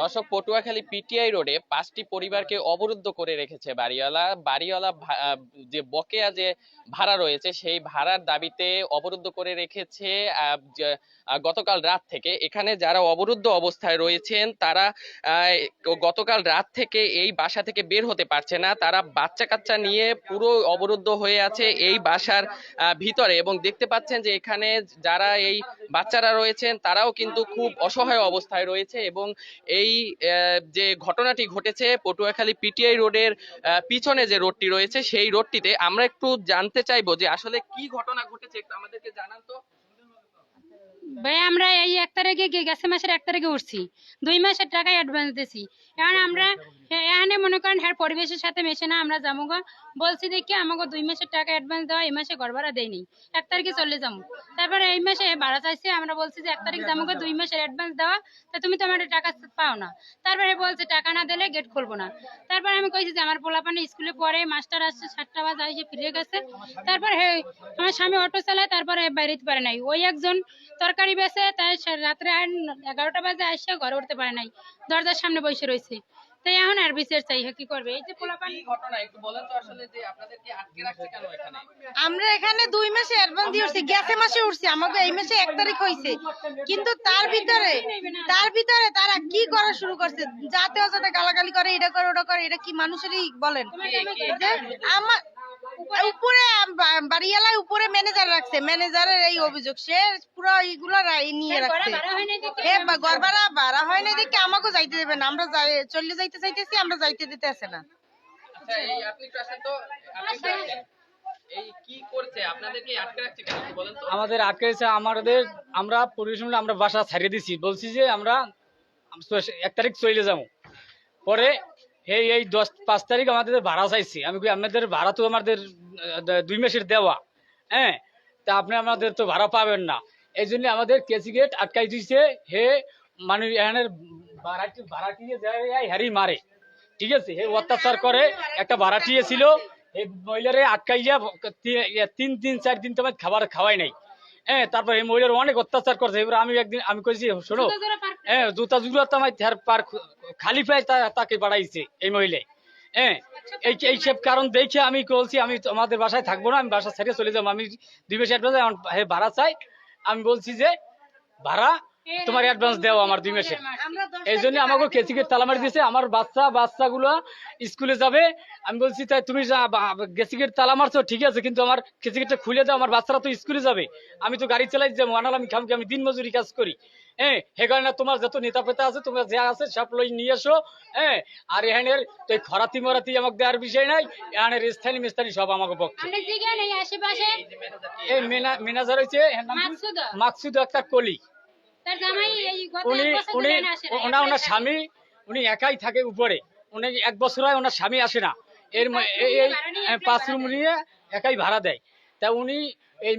দর্শক, পটুয়াখালী পিটিআই রোডে পাঁচটি পরিবারকে অবরুদ্ধ করে রেখেছে বাড়িওয়ালা। বাড়িওয়ালা যে বকেয়া যে ভাড়া রয়েছে, সেই ভাড়ার দাবিতে অবরুদ্ধ করে রেখেছে গতকাল রাত থেকে। এখানে যারা অবরুদ্ধ অবস্থায় রয়েছেন, তারা গতকাল রাত থেকে এই বাসা থেকে বের হতে পারছে না। তারা বাচ্চা কাচ্চা নিয়ে পুরো অবরুদ্ধ হয়ে আছে এই বাসার ভিতরে। এবং দেখতে পাচ্ছেন যে এখানে যারা এই বাচ্চারা রয়েছেন, তারাও কিন্তু খুব অসহায় অবস্থায় রয়েছে এবং এই যে ঘটনাটি ঘটেছে পটুয়াখালী পিটিআই রোডের পিছনে যে রোডটি রয়েছে, সেই রোডটিতে আমরা একটু জানতে চাইব যে আসলে কি ঘটনা ঘটেছে, একটু আমাদেরকে জানান তো। ভাই, আমরা এই এক তারিখে গেছে মাসের এক তারিখে উঠছি। দুই মাসের টাকা অ্যাডভান্স দিছি এখন আমরা এখানে মনে করেন হ্যাঁ পরিবেশের সাথে মেশে না আমরা যাব বলছি দেখি আমাকে দুই মাসের টাকা অ্যাডভান্স দেওয়া এই মাসে ঘর ভাড়া দেয়নি। এক তারিখে চলে যাব। তারপরে এই মাসে ভাড়া চাইছে, আমরা বলছি যে এক তারিখ যাব দুই মাসের অ্যাডভান্স দেওয়া, তা তুমি তো আমার টাকা পাও না। তারপরে বলছে টাকা না দিলে গেট খুলবো না। তারপরে আমি কইছি যে আমার পোলাপানে স্কুলে পড়ে মাস্টার আসছে, সাতটা বাজে এসে ফিরে গেছে। তারপর হে আমার স্বামী অটো চালায়, তারপরে বাইরেতে পারে নাই। ওই একজন তরকারি বেচে তাই রাত্রে আর এগারোটা বাজে আসে ঘরে উঠতে পারে নাই। দরজার সামনে বসে রয়েছে। তাই এখন আর বিচার চাই হ্যাঁ, কি করবে? এই যে পোলাপান ঘটনা? একটু বলেন তো আসলে যে আপনাদেরকে আটকে রাখছে কেন এখানে? আমরা এখানে দুই মাসে অ্যাডভান্স দিয়ে উঠছি গ্যাসে মাসে উঠছি আমাকে এই মাসে এক তারিখ হয়েছে। কিন্তু তার ভিতরে তার ভিতরে তারা কি করা শুরু করছে? যাতে অযাতে গালাগালি করে এটা করে ওটা করে এটা কি মানুষেরই বলেন? আমার উপরে বাড়িওয়ালায় উপরে ম্যানেজার রাখছে। ম্যানেজারের এই অভিযোগ। সে পুরো এইগুলো নিয়ে রাখছে। হয় এ বা- ঘর ভাড়া ভাড়া হয় না দেখে আমাকে যাইতে দেবে না। আমরা চলে যাইতে চাইতেছি আমরা যাইতে দিতে আসে না। আচ্ছা এই আপনি একটু আসেন তো। আপনি একটু আসেন। এই কি করছে? আপনাদেরকে আটকে রাখছে কেন একটু বলেন তো। আমাদের আটকে গেছে আমাদের আমরা পরিবেশন আমরা বাসা ছাড়িয়ে দিছি। বলছি যে আমরা এক তারিখ চলে যাব। পরে এই এই দশ, পাঁচ তারিখ আমাদের ভাড়া চাইছি। আমি কই, আপনাদের ভাড়া তো আমাদের দুই মাসের দেওয়া। হ্যাঁ? তা আপনি আমাদের তো ভাড়া পাবেন না। এই জন্য আমাদের কেসি গেট আটকাই দিয়েছে হে মানে এখানের ভাড়াটি ভাড়াটিয়ে যায় হ্যারি মারে। ঠিক আছে? হে, অত্যাচার করে, একটা ভাড়াটিয়ে ছিল। এই মহিলারে আটকাইয়া তিন তিন চার দিন তোমার খাবার খাওয়াই নাই। হ্যাঁ তারপর এই মহিলার অনেক অত্যাচার করছে। এবার আমি একদিন আমি কইছি শোনো হ্যাঁ জুতা জুড়া তো আমার পার খালি পায়ে তাকে বাড়াইছে এই মহিলাই হ্যাঁ এই সব কারণ দেখে আমি বলছি আমি তোমাদের বাসায় থাকব না আমি বাসা ছেড়ে চলে যাব। আমি দুই মাসে অ্যাডভান্স ভাড়া চাই। আমি বলছি যে ভাড়া তোমার অ্যাডভান্স দেও আমার দুই দশ এই জন্য আমাকে কেচিকের তালা মারি দিয়েছে আমার বাচ্চা বাচ্চাগুলো স্কুলে যাবে। আমি বলছি তাই তুমি গেচিকের তালা মারছো ঠিক আছে কিন্তু আমার কেচিকেটটা খুলে দাও আমার বাচ্চারা তো স্কুলে যাবে। আমি তো গাড়ি চালাই যাব আনাল আমি খামকে আমি দিন মজুরি কাজ করি। হ্যাঁ হে কারণে তোমার যত নেতা পেতা আছে তোমার যা আছে সব লই নিয়ে এসো হ্যাঁ। আর এখানের তো খরাতি মরাতি আমাকে দেওয়ার বিষয় নাই এখানের স্থানীয় মিস্তানি সব আমাকে পক্ষে এই আশেপাশে? এই ম্যানেজার হয়েছে এর নাম মাকসুদ। মাকসুদ আক্তার কলি। উনি উনি। ওনার স্বামী উনি একাই থাকে উপরে। উনি এক বছর হয় ওনার স্বামী আসে না। এর এই পাঁচ রুম নিয়ে একাই ভাড়া দেয়। তা উনি এই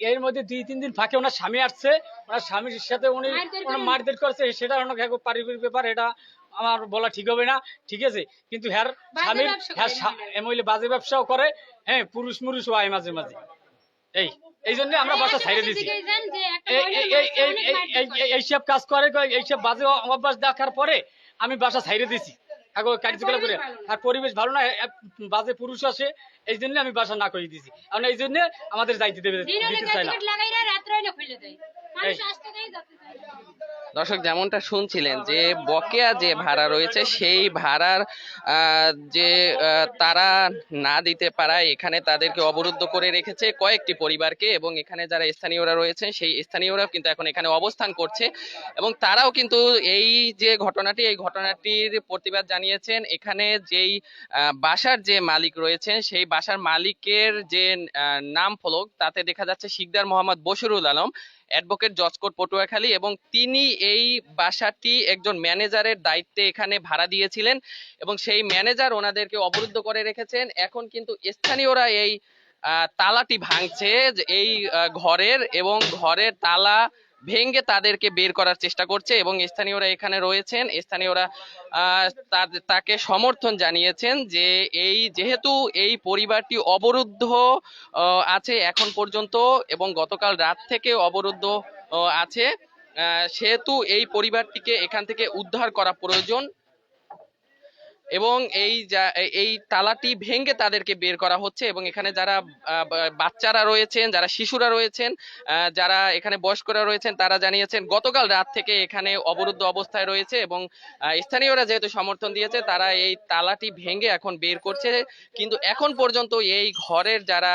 এর মধ্যে দুই তিন দিন ফাঁকে ওনার স্বামী আসছে। ওনার স্বামীর সাথে উনি মারধর ওনার মারধর করছে। সেটা অনেক পারিবারিক ব্যাপার এটা আমার বলা ঠিক হবে না। ঠিক আছে কিন্তু হ্যার স্বামীর ব্যবসা হ্যার করে স্বা- এ মহিলা বাজে ব্যবসাও করে। হ্যাঁ পুরুষ মুরুষ হয় মাঝে মাঝে। এই। এই জন্য আমরা বাসা ছাইড়ে দিছি এইসব কাজ করে এইসব বাজে অভ্যাস দেখার পরে আমি বাসা ছাইড়ে দিছি কার্যকলাপ করে। আর পরিবেশ ভালো না বাজে পুরুষ আসে এই জন্য আমি বাসা না করে দিছি কারণ এই জন্য আমাদের যাইতে দেবে দিতে চাই না। দর্শক, যেমনটা শুনছিলেন, যে বকেয়া যে ভাড়া রয়েছে, সেই ভাড়ার যে তারা না দিতে পারায় এখানে তাদেরকে অবরুদ্ধ করে রেখেছে কয়েকটি পরিবারকে এবং এখানে যারা স্থানীয়রা রয়েছেন, সেই স্থানীয়রাও কিন্তু এখন এখানে অবস্থান করছে এবং তারাও কিন্তু এই যে ঘটনাটি, এই ঘটনাটির প্রতিবাদ জানিয়েছেন। এখানে যেই বাসার যে মালিক রয়েছেন, সেই বাসার মালিকের যে নাম ফলক, তাতে দেখা যাচ্ছে Sikder Mohammad Bashirul Alam, advocate judge court Patuakhali এবং তিনি এই বাসাটি একজন ম্যানেজারের দায়িত্বে এখানে ভাড়া দিয়েছিলেন এবং সেই ম্যানেজার ওনাদেরকে অবরুদ্ধ করে রেখেছেন। এখন কিন্তু স্থানীয়রা এই তালাটি ভাঙছে এই ঘরের এবং ঘরের তালা ভেঙে তাদেরকে বের করার চেষ্টা করছে এবং স্থানীয়রা এখানে রয়েছেন। স্থানীয়রা তাকে সমর্থন জানিয়েছেন যে এই, যেহেতু এই পরিবারটি অবরুদ্ধ আছে এখন পর্যন্ত এবং গতকাল রাত থেকে অবরুদ্ধ আছে সেহেতু এই পরিবারটিকে এখান থেকে উদ্ধার করা প্রয়োজন। এবং এই এই তালাটি ভেঙে তাদেরকে বের করা হচ্ছে এবং এখানে যারা বাচ্চারা রয়েছেন, যারা শিশুরা রয়েছেন যারা এখানে বয়স্করা রয়েছেন, তারা জানিয়েছেন গতকাল রাত থেকে এখানে অবরুদ্ধ অবস্থায় রয়েছে এবং স্থানীয়রা যেহেতু সমর্থন দিয়েছে, তারা এই তালাটি ভেঙে এখন বের করছে। কিন্তু এখন পর্যন্ত এই ঘরের যারা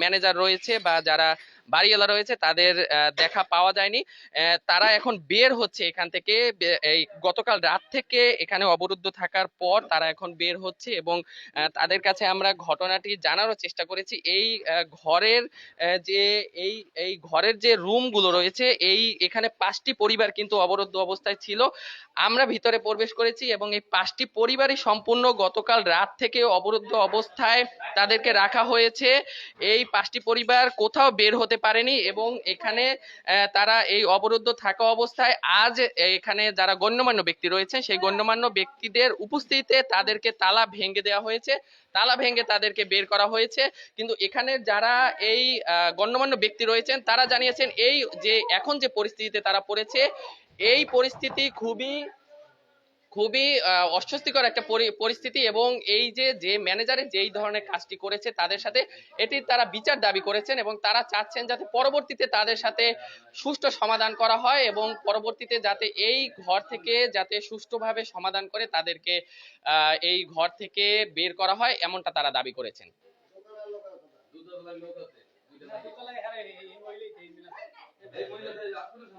ম্যানেজার রয়েছে বা যারা বাড়িওয়ালা রয়েছে, তাদের দেখা পাওয়া যায়নি। তারা এখন বের হচ্ছে এখান থেকে এই গতকাল রাত থেকে এখানে অবরুদ্ধ থাকার পর তারা এখন বের হচ্ছে এবং তাদের কাছে আমরা ঘটনাটি জানারও চেষ্টা করেছি। এই ঘরের যে, এই এই ঘরের যে রুমগুলো রয়েছে, এই, এখানে পাঁচটি পরিবার কিন্তু অবরুদ্ধ অবস্থায় ছিল। আমরা ভিতরে প্রবেশ করেছি এবং এই পাঁচটি পরিবারই সম্পূর্ণ গতকাল রাত থেকে অবরুদ্ধ অবস্থায় তাদেরকে রাখা হয়েছে। এই পাঁচটি পরিবার কোথাও বের হতে পারেনি এবং এখানে তারা এই অবরুদ্ধ থাকা অবস্থায় আজ এখানে যারা গণ্যমান্য ব্যক্তি রয়েছে সেই গণ্যমান্য ব্যক্তিদের উপস্থিতিতে তাদেরকে তালা ভেঙে দেওয়া হয়েছে। তালা ভেঙে তাদেরকে বের করা হয়েছে। কিন্তু এখানে যারা এই গণ্যমান্য ব্যক্তি রয়েছেন, তারা জানিয়েছেন এই যে, এখন যে পরিস্থিতিতে তারা পড়েছে, এই পরিস্থিতি খুবই খুবই অস্বস্তিকর একটা পরি- পরিস্থিতি এবং এই যে যে ম্যানেজারের যেই ধরনের কাজটি করেছে তাদের সাথে এটি তারা বিচার দাবি করেছেন এবং তারা চাচ্ছেন যাতে পরবর্তীতে তাদের সাথে সুষ্ঠু সমাধান করা হয় এবং পরবর্তীতে যাতে এই ঘর থেকে যাতে সুষ্ঠুভাবে সমাধান করে তাদেরকে এই ঘর থেকে বের করা হয় এমনটা তারা দাবি করেছেন। এই